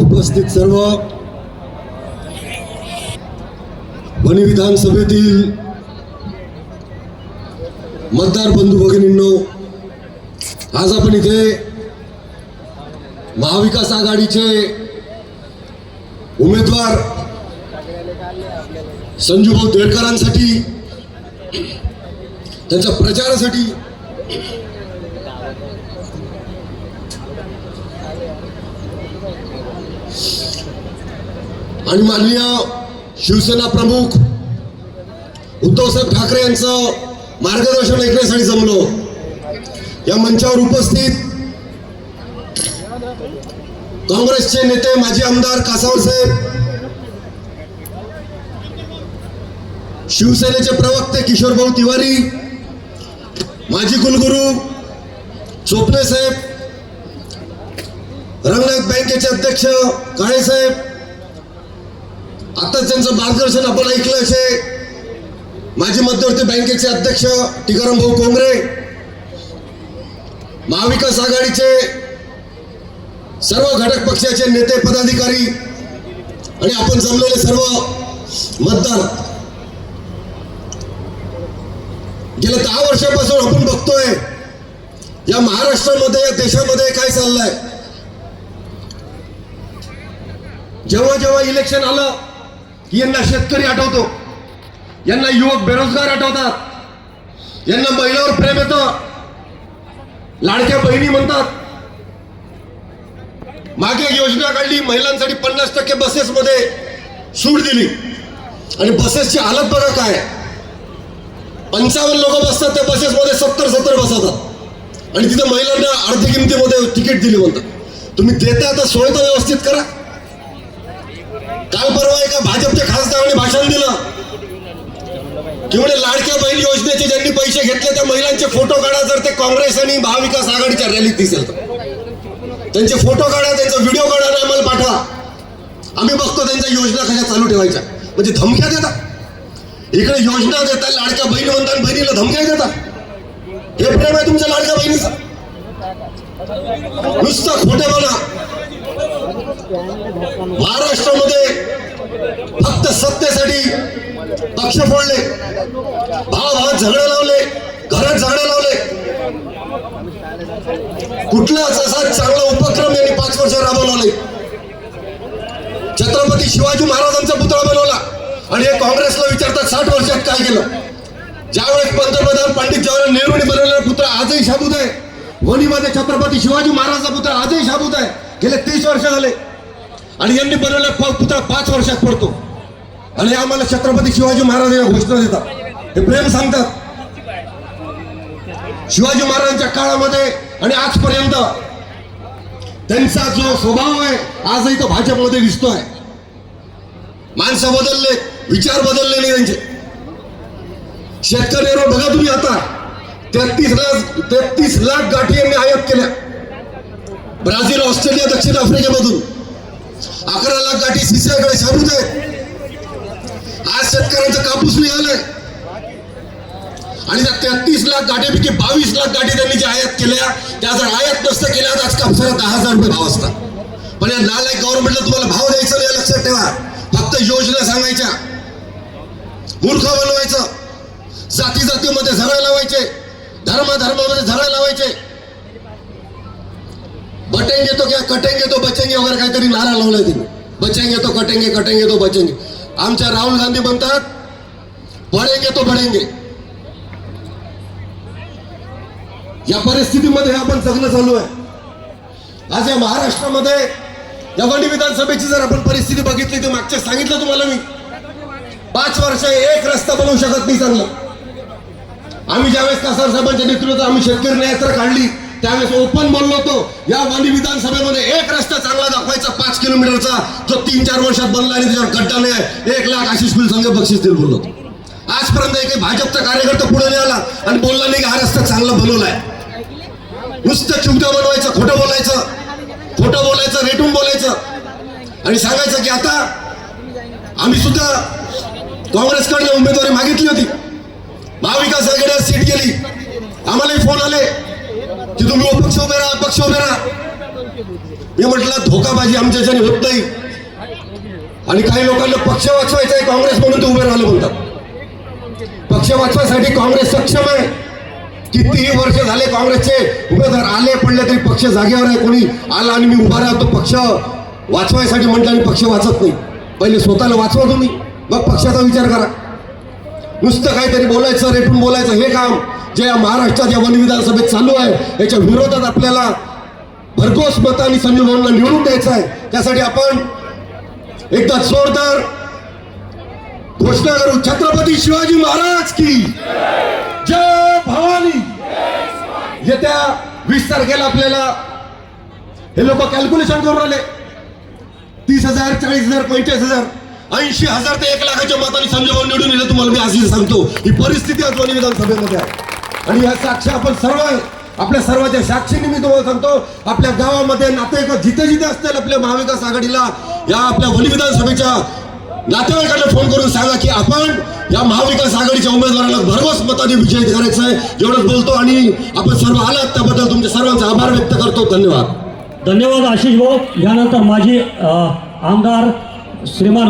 उपस्थित सर्व वणी विधानसभेतील मतदार बंधू भगिनींनो आज आपण इथे महाविकास आघाडीचे उमेदवार संजूभाऊ देडकरांसाठी त्यांच्या प्रचारासाठी आणि माननीय शिवसेना प्रमुख उद्धवसाहेब ठाकरे यांचं मार्गदर्शन ऐकण्यासाठी जमलो. या मंचावर उपस्थित काँग्रेसचे नेते माजी आमदार कासावर साहेब शिवसेनेचे प्रवक्ते किशोरभाऊ तिवारी माजी कुलगुरू चोपणे साहेब रंगनाथ बँकेचे अध्यक्ष काळे साहेब. त्यांचं मार्गदर्शन आपण ऐकलं असे. माजी मध्यवर्ती बँकेचे अध्यक्ष टिकाराम भाऊ कोंगरे महाविकास आघाडीचे सर्व घटक पक्षाचे नेते पदाधिकारी आणि आपण जमलेले सर्व मतदार. गेल्या दहा वर्षापासून आपण बघतोय या महाराष्ट्रामध्ये या देशामध्ये काय चाललंय? जेव्हा जेव्हा इलेक्शन आलं की यांना शेतकरी आठवतो. यांना युवक बेरोजगार आठवतात. यांना महिलावर प्रेम येतं. लाडक्या बहिणी म्हणतात मागे योजना काढली महिलांसाठी पन्नास टक्के बसेसमध्ये सूट दिली. आणि बसेसची हालत बघा काय. आहे. पंचावन्न लोक बसतात त्या बसेसमध्ये सत्तर सत्तर बसवतात. आणि तिथं महिलांना अर्ध्या किमतीमध्ये तिकीट दिली म्हणतात. तुम्ही देता आता सोय तर व्यवस्थित करा. काल परवा एका भाजपच्या खासदाराने भाषण दिलं? की लाडक्या बहीण योजनेचे ज्यांनी पैसे घेतले त्या महिलांचे फोटो काढा जर ते काँग्रेस आणि महाविकास आघाडीच्या रॅलीत दिसेल तर. त्यांचे फोटो काढा त्यांचा व्हिडिओ काढा आणि आम्हाला पाठवा. आम्ही बघतो त्यांच्या योजना कशा चालू ठेवायच्या. म्हणजे धमक्या देतात. इकडे योजना देतात लाडक्या बहीण म्हणतात बहिणीला धमक्या देतात. हे प्रेम आहे तुमच्या लाडक्या बहिणीचा. नुसतं खोटेपणा महाराष्ट्रामध्ये फक्त सत्तेसाठी पक्ष फोडले. भाव भाव झगडे लावले घरात झगडे लावले. कुठलाच असा चांगला उपक्रम यांनी पाच वर्ष राबवला नाही. छत्रपती शिवाजी महाराजांचा पुतळा बनवला आणि हे काँग्रेसला विचारतात साठ वर्षात काय केलं? ज्यावेळेस पंतप्रधान पंडित जवाहरलाल नेहरूंनी बनवलेला पुतळा आजही शाबूत आहे. वणीमध्ये छत्रपती शिवाजी महाराजांचा पुतळा आजही शाबूत आहे. गेले तीस वर्ष झाले. आणि यांनी बनवलेला पुतळा पाच वर्षात पडतो. आणि आम्हाला छत्रपती शिवाजी महाराज या घोषणा देतात. हे प्रेम सांगतात. शिवाजी महाराजांच्या काळामध्ये आणि आजपर्यंत त्यांचा जो स्वभाव आहे आजही तो भाजपमध्ये दिसतोय. माणसं बदलले विचार बदलले नाही त्यांचे. शेतकऱ्यांवर बघा तुम्ही आता. तेहतीस लाख तेहतीस लाख गाठी यांनी आयात केल्या. ब्राझील ऑस्ट्रेलिया दक्षिण आफ्रिकेमधून. अकरा लाख गाठी सिसियाकडे शाबूत आहेत. आज शेतकऱ्यांचा कापूस निघालाय. आणि त्या तेहतीस लाख गाठीपैकी बावीस लाख गाठी त्यांनी ज्या आयात केल्या त्या जर आयात नसतं केल्या तर आज कापसाला दहा हजार रुपये भाव असतात. पण या नालायक गव्हर्नमेंटला तुम्हाला भाव द्यायचा नाही लक्षात ठेवा. फक्त योजना सांगायच्या. मूर्ख बनवायचं. जाती जातीमध्ये झरा लावायचे. धर्म धर्मामध्ये लावायचे. कटेंगे तो बचेंगे वगैरे काहीतरी नारा लावलाय तिने. बचेंगे तो कटेंगे कटेंगे तो बचेंगे. आमच्या राहुल गांधी म्हणतात बढेंगे तो बढेंगे या परिस्थितीमध्ये आपण जगणं चालू आहे. आज या महाराष्ट्रामध्ये या वणी विधानसभेची जर आपण परिस्थिती बघितली तर मागच्या सांगितलं तुम्हाला मी. पाच वर्ष एक रस्ता बनवू शकत नाही चांगलं. आम्ही ज्यावेळेस कासार साहेबांच्या नेतृत्वात आम्ही शेतकरी यात्रा काढली त्यावेळेस ओपन बोललो होतो. या वणी विधानसभेमध्ये एक रस्ता चांगला दाखवायचा पाच किलोमीटरचा. जो तीन चार वर्षात बनला आणि त्याच्यावर गड्डा नाही आहे. एक लाख आशिष बिल संघ बक्षीस देईल बोललो होतो. आजपर्यंत एक भाजपचा कार्यकर्ता पुढे नाही आला आणि बोलला नाही की हा रस्ता चांगला बनवलाय नुसतं चिवट्या बनवायचं खोटं बोलायचं. खोटं बोलायचं रेटून बोलायचं. आणि सांगायचं की आता आम्ही सुद्धा काँग्रेसकडनं उमेदवारी मागितली होती. महाविकास आघाडीला सीट गेली. आम्हालाही फोन आले. अपक्ष उभे राहा अपक्ष उभे राहा. मी म्हटलं धोकाबाजी आमच्याच्याने होत नाही. आणि काही लोकांना पक्ष वाचवायचा आहे काँग्रेस म्हणून ते उभे राहिले म्हणतात. पक्ष वाचवायसाठी काँग्रेस सक्षम आहे. कितीही वर्ष झाले काँग्रेसचे उमेदवार आले पडले तरी पक्ष जागेवर आहे. कोणी आला आणि मी उभा राहतो पक्ष वाचवायसाठी म्हटलं आणि पक्ष वाचत नाही. पहिले स्वतःला वाचवा तुम्ही. मग पक्षाचा विचार करा. नुसतं काहीतरी बोलायचं रेटून बोलायचं हे काम. जे या महाराष्ट्रात या वन विधानसभेत चालू आहे याच्या विरोधात आपल्याला भरघोस मतांनी संजीव भाऊंना निवडून द्यायचं आहे. त्यासाठी आपण एकदा जोरदार घोषणा करू. छत्रपती शिवाजी महाराज की जय भवानी. येत्या वीस तारखेला आपल्याला हे लोक कॅल्क्युलेशन करून आले तीस हजार चाळीस हजार पंचेचाळीस हजार ऐंशी हजार ते एक लाखाच्या मतांनी संजय भाऊ निवडून येईल तुम्हाला मी आजही सांगतो. ही परिस्थिती आज वन विधानसभेमध्ये आहे. आणि या साक्ष आपण सर्व आहे. आपल्या सर्वांच्या साक्षीने मी तुम्हाला सांगतो आपल्या गावामध्ये नातेवाईक जिथे जिथे असतील आपल्या महाविकास आघाडीला या आपल्या वली विधानसभेच्या नातेवाईकांना फोन करून सांगा की आपण या महाविकास आघाडीच्या उमेदवाराला भरघोस मताने विजय करायचं आहे एवढंच बोलतो आणि आपण सर्व आलात त्याबद्दल तुमच्या सर्वांचा आभार व्यक्त करतो. धन्यवाद. धन्यवाद आशिष भाऊ. यानंतर माझे आमदार श्रीमान